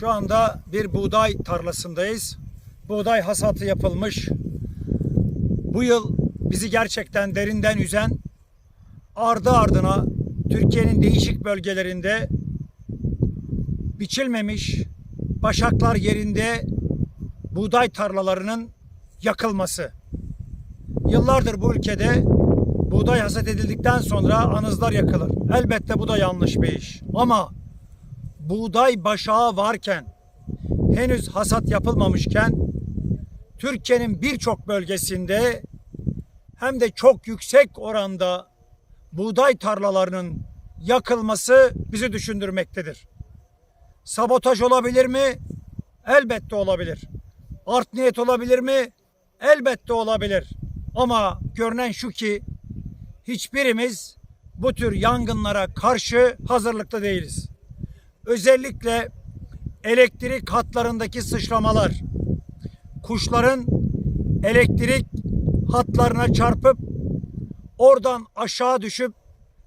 Şu anda bir buğday tarlasındayız. Buğday hasatı yapılmış. Bu yıl bizi gerçekten derinden üzen ardı ardına Türkiye'nin değişik bölgelerinde biçilmemiş başaklar yerinde buğday tarlalarının yakılması. Yıllardır bu ülkede buğday hasat edildikten sonra anızlar yakılır. Elbette bu da yanlış bir iş. Ama buğday başağı varken henüz hasat yapılmamışken Türkiye'nin birçok bölgesinde hem de çok yüksek oranda buğday tarlalarının yakılması bizi düşündürmektedir. Sabotaj olabilir mi? Elbette olabilir. Art niyet olabilir mi? Elbette olabilir. Ama görünen şu ki hiçbirimiz bu tür yangınlara karşı hazırlıklı değiliz. Özellikle elektrik hatlarındaki sıçramalar, kuşların elektrik hatlarına çarpıp oradan aşağı düşüp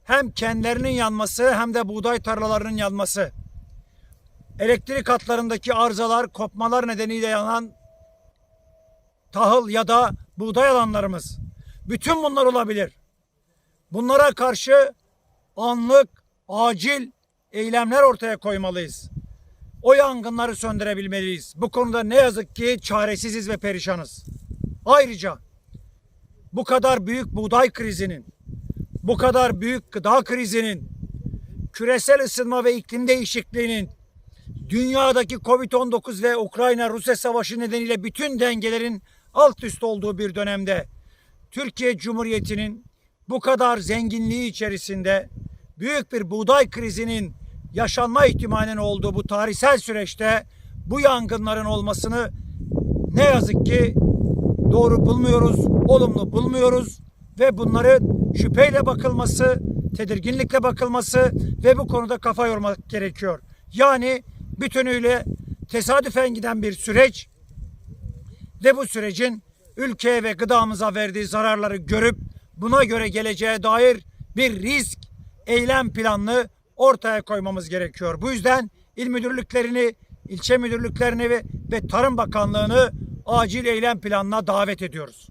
hem kendilerinin yanması hem de buğday tarlalarının yanması. Elektrik hatlarındaki arızalar, kopmalar nedeniyle yanan tahıl ya da buğday alanlarımız. Bütün bunlar olabilir. Bunlara karşı anlık, acil eylemler ortaya koymalıyız. O yangınları söndürebilmeliyiz. Bu konuda ne yazık ki çaresiziz ve perişanız. Ayrıca bu kadar büyük buğday krizinin, bu kadar büyük gıda krizinin, küresel ısınma ve iklim değişikliğinin, dünyadaki Covid-19 ve Ukrayna-Rusya savaşı nedeniyle bütün dengelerin alt üst olduğu bir dönemde Türkiye Cumhuriyeti'nin bu kadar zenginliği içerisinde büyük bir buğday krizinin yaşanma ihtimalinin olduğu bu tarihsel süreçte bu yangınların olmasını ne yazık ki doğru bulmuyoruz, olumlu bulmuyoruz ve bunların şüpheyle bakılması, tedirginlikle bakılması ve bu konuda kafa yormak gerekiyor. Yani bütünüyle tesadüfen giden bir süreç ve bu sürecin ülkeye ve gıdamıza verdiği zararları görüp buna göre geleceğe dair bir risk eylem planını ortaya koymamız gerekiyor. Bu yüzden il müdürlüklerini, ilçe müdürlüklerini ve, Tarım Bakanlığı'nı acil eylem planına davet ediyoruz.